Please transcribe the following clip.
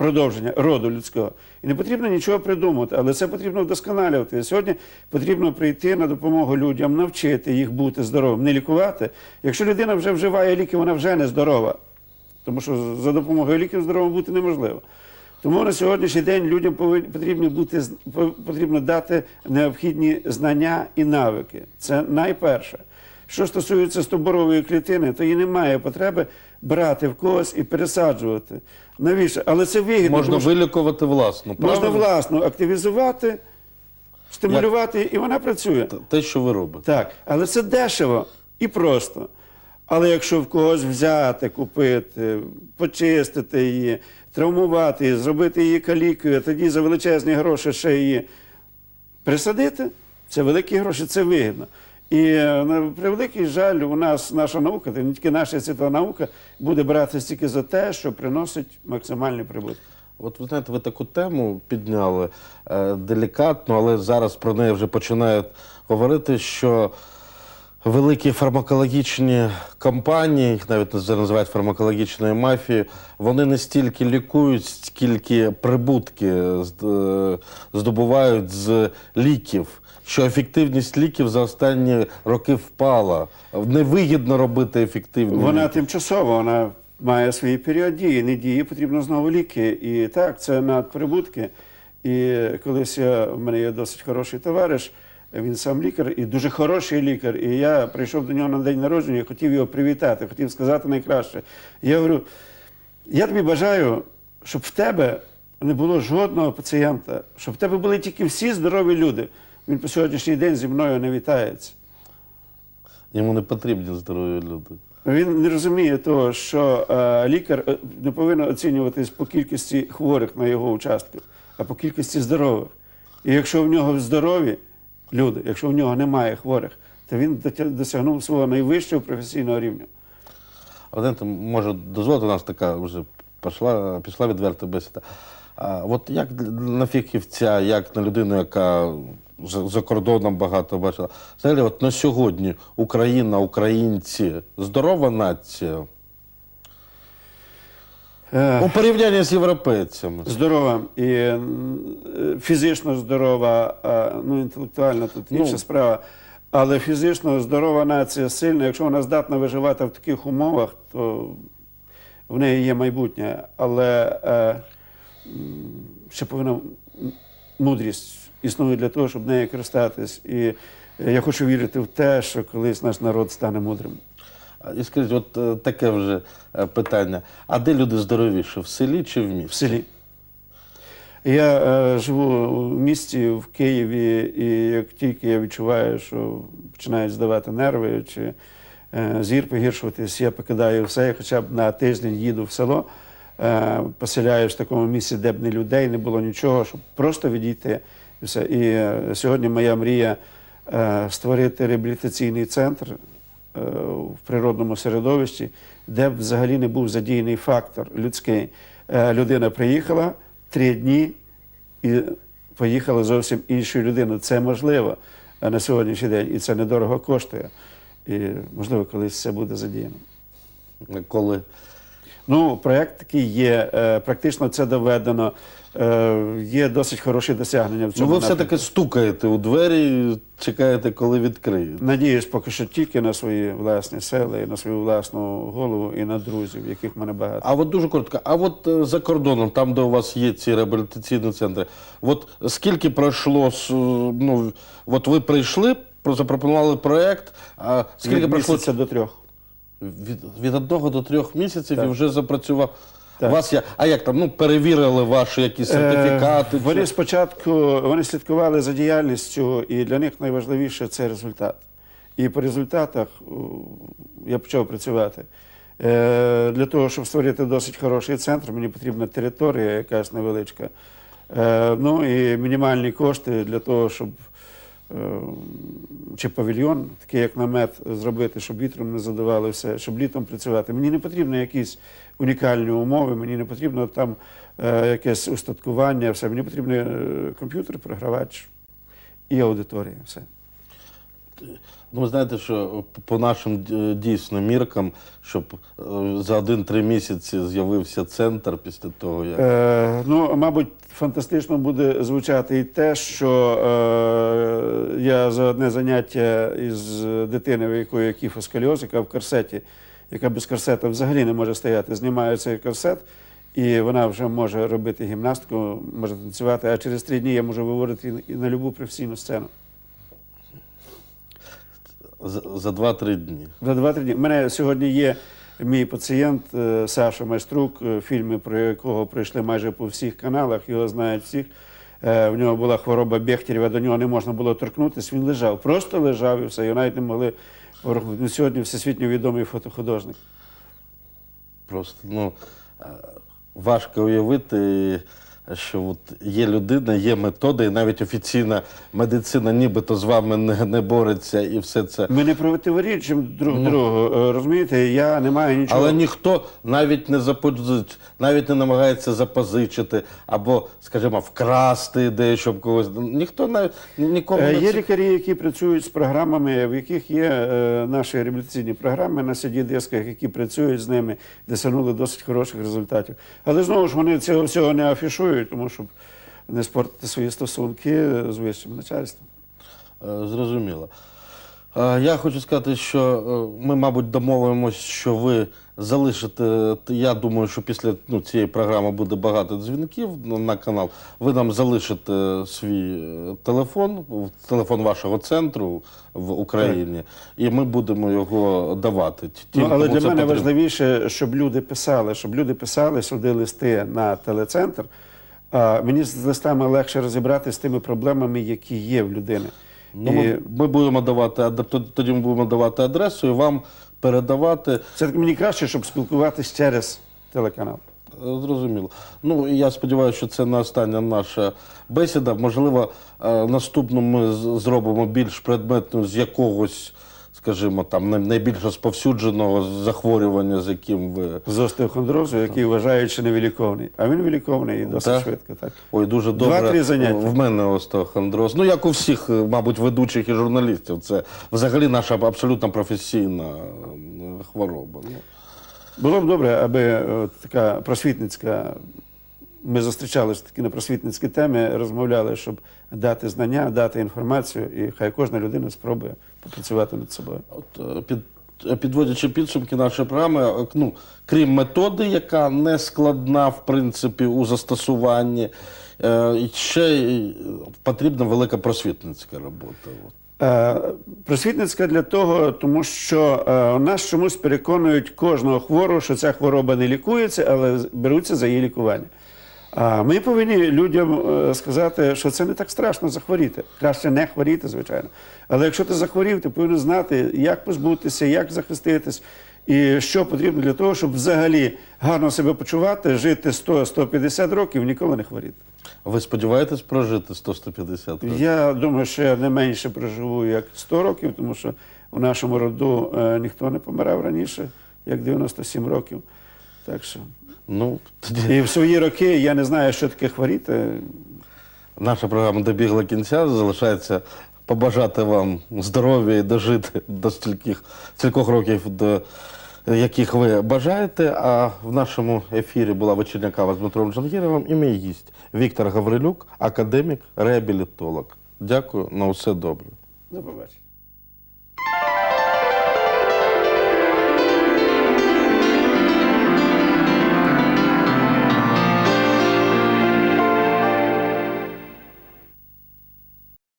продовження роду людського. І не потрібно нічого придумувати, але це потрібно вдосконалювати. Сьогодні потрібно прийти на допомогу людям, навчити їх бути здоровим, не лікувати. Якщо людина вже вживає ліки, вона вже не здорова. Тому що за допомогою ліків здоровим бути неможливо. Тому на сьогоднішній день людям потрібні бути потрібно дати необхідні знання і навики. Це найперше. Що стосується стоборової клітини, то її немає потреби брати в когось і пересаджувати. Навіщо? Але це вигідно. Можна тому що вилікувати власно. можна правильно? власно активізувати, стимулювати, і вона працює. Те, що ви робите. Так, але це дешево і просто. Але якщо в когось взяти, купити, почистити її, травмувати її, зробити її калікою, тоді за величезні гроші ще її присадити, це великі гроші, це вигідно. І на превеликий жаль, у нас наша наука, не тільки наша світова наука, буде братися тільки за те, що приносить максимальний прибуток. От ви знаєте, ви таку тему підняли е, делікатно, але зараз про неї вже починають говорити, що великі фармакологічні компанії, їх навіть наз- називають фармакологічною мафією, вони не стільки лікують, скільки прибутки е, здобувають з ліків. Що ефективність ліків за останні роки впала. Невигідно робити ефективні Вона ліки. тимчасова, вона має свій період дії, не діє, потрібно знову ліки. І так, це надприбутки. І колись я, в мене є досить хороший товариш, він сам лікар і дуже хороший лікар. І я прийшов до нього на день народження, хотів його привітати, хотів сказати найкраще. Я говорю: я тобі бажаю, щоб в тебе не було жодного пацієнта, щоб в тебе були тільки всі здорові люди. Він по сьогоднішній день зі мною не вітається. Йому не потрібні здорові люди. Він не розуміє того, що е, лікар е, не повинен оцінюватись по кількості хворих на його участку, а по кількості здорових. І якщо в нього здорові люди, якщо в нього немає хворих, то він досягнув свого найвищого професійного рівня. Знаєте, може дозволити у нас така вже пішла, пішла відверта бесіда. А от як на фахівця, як на людину, яка за, за кордоном багато бачила, взагалі, от на сьогодні Україна, українці, здорова нація у порівнянні з європейцями. Здорова і е, фізично здорова, ну інтелектуально тут інша Ну. справа. Але фізично здорова нація сильна. Якщо вона здатна виживати в таких умовах, то в неї є майбутнє. Але е, ще повинна мудрість існує для того, щоб нею користатись. І я хочу вірити в те, що колись наш народ стане мудрим. І скажіть, от е, таке вже е, питання: а де люди здоровіші, в селі чи в місті? в селі. Я е, живу в місті в Києві, і як тільки я відчуваю, що починають здавати нерви чи е, зір погіршуватись, я покидаю все, я хоча б на тиждень їду в село, е, поселяюсь в такому місці, де б не людей, не було нічого, щоб просто відійти. І, все. і е, сьогодні моя мрія е, створити реабілітаційний центр в природному середовищі, де б взагалі не був задіяний фактор людський. Е, Людина приїхала три дні і поїхала зовсім іншою людиною. Це можливо е, на сьогоднішній день, і це недорого коштує. І можливо, колись це буде задіяно. Коли Ну, проєкт такий є, е, практично це доведено. Е, Є досить хороші досягнення в ну, ви все-таки стукаєте у двері, чекаєте, коли відкриють. Надіюсь, поки що тільки на свої власні сили, на свою власну голову і на друзів, яких в мене багато. А от дуже коротко, а от е, за кордоном, там, де у вас є ці реабілітаційні центри, от скільки пройшло, е, ну, от ви прийшли, запропонували проєкт, а скільки Від пройшло місяця до трьох. від, від одного до трьох місяців Так. і вже запрацював. Так. Вас я, а як там, ну, перевірили ваші якісь сертифікати? Е, Вони спочатку вони слідкували за діяльністю, і для них найважливіше це результат. І по результатах я почав працювати. Е, Для того, щоб створити досить хороший центр, мені потрібна територія якась невеличка. Е, Ну і мінімальні кошти для того, щоб е, чи павільйон, такий як намет, зробити, щоб вітром не задавали все, щоб літом працювати. Мені не потрібні якісь унікальні умови, мені не потрібно там е, якесь устаткування, все. Мені потрібен е, комп'ютер, програвач і аудиторія. Все. Ну, знаєте, що по нашим е, дійсно міркам, щоб е, за один-три місяці з'явився центр після того, як. Е, ну, мабуть, фантастично буде звучати і те, що е, я за одне заняття із дитиною, у якої кіфосколіоз, яка в корсеті, яка без корсета взагалі не може стояти, знімаю цей корсет, і вона вже може робити гімнастику, може танцювати, а через три дні я можу виводити і на любу професійну сцену. За, за 2-3 дні. За 2-3 дні. У мене сьогодні є мій пацієнт е, Саша Майструк, е, фільми, про якого пройшли майже по всіх каналах, його знають всіх. Е, В нього була хвороба Бехтерєва, до нього не можна було торкнутися, він лежав, просто лежав і все. Його навіть не могли порахувати. Ну, сьогодні всесвітньо відомий фотохудожник. Просто ну, важко уявити, що от є людина, є методи, і навіть офіційна медицина нібито з вами не, не бореться і все це. Ми не противорічимо друг другу. Е, Розумієте, я не маю нічого. Але ніхто навіть не запозич, навіть не намагається запозичити або, скажімо, вкрасти ідею, щоб когось. Ніхто навіть нікому Е, не Є ці- лікарі, які працюють з програмами, в яких є е, наші реабілітаційні програми на cd дисках які працюють з ними, досягнули досить хороших результатів. Але знову ж вони цього всього не афішують, тому щоб не спортити свої стосунки з вищим начальством. Е, Зрозуміло. Е, Я хочу сказати, що е, ми, мабуть, домовимося, що ви залишите. Я думаю, що після ну, цієї програми буде багато дзвінків на- на канал. Ви нам залишите свій телефон, телефон вашого центру в Україні, і ми будемо його давати. ті- Ну, але для мене потрібно. важливіше, щоб люди писали, щоб люди писали сюди листи на телецентр. Мені з листами легше розібратися з тими проблемами, які є в людини. Ну, І ми, ми будемо давати тоді ми будемо давати адресу і вам передавати. Таки мені краще, щоб спілкуватися через телеканал. Е, Зрозуміло. Ну я сподіваюся, що це не остання наша бесіда. Можливо, е, наступну ми зробимо більш предметну з якогось, скажімо, там най- найбільш розповсюдженого захворювання, з яким ви. з остеохондрозу, який вважають, що невиліковний. А він виліковний і досить Так. швидко. Так. Ой, дуже добре. Два-три заняття. В мене остеохондроз. Ну, як у всіх, е, мабуть, ведучих і журналістів. Це взагалі наша абсолютно професійна е, хвороба. Ну, Було б добре, аби е, така просвітницька. Ми зустрічалися такі на просвітницькі теми, розмовляли, щоб дати знання, дати інформацію, і хай кожна людина спробує попрацювати над собою. От, е, під, е, підводячи підсумки нашої програми, е, ну, крім методи, яка не складна, в принципі, у застосуванні, ще потрібна велика просвітницька робота. Просвітницька для того, тому що нас чомусь переконують кожного хворого, що ця хвороба не лікується, але беруться за її лікування. А ми повинні людям е, сказати, що це не так страшно захворіти. Краще не хворіти, звичайно. Але якщо ти захворів, ти повинен знати, як позбутися, як захиститись, і що потрібно для того, щоб взагалі гарно себе почувати, жити 100-150 років, ніколи не хворіти. Ви сподіваєтесь прожити 100-150 років? Я думаю, що я не менше проживу як 100 років, тому що у нашому роду е, ніхто не помирав раніше, як 97 років. Так що. Ну, тоді І в свої роки я не знаю, що таке хворіти. наша програма добігла кінця. Залишається побажати вам здоров'я і дожити до стільких, стількох років, до яких ви бажаєте. А в нашому ефірі була вечірня кава з Дмитром Джангіровим і мій гість Віктор Гаврилюк, академік, реабілітолог. Дякую, на все добре. До побачення.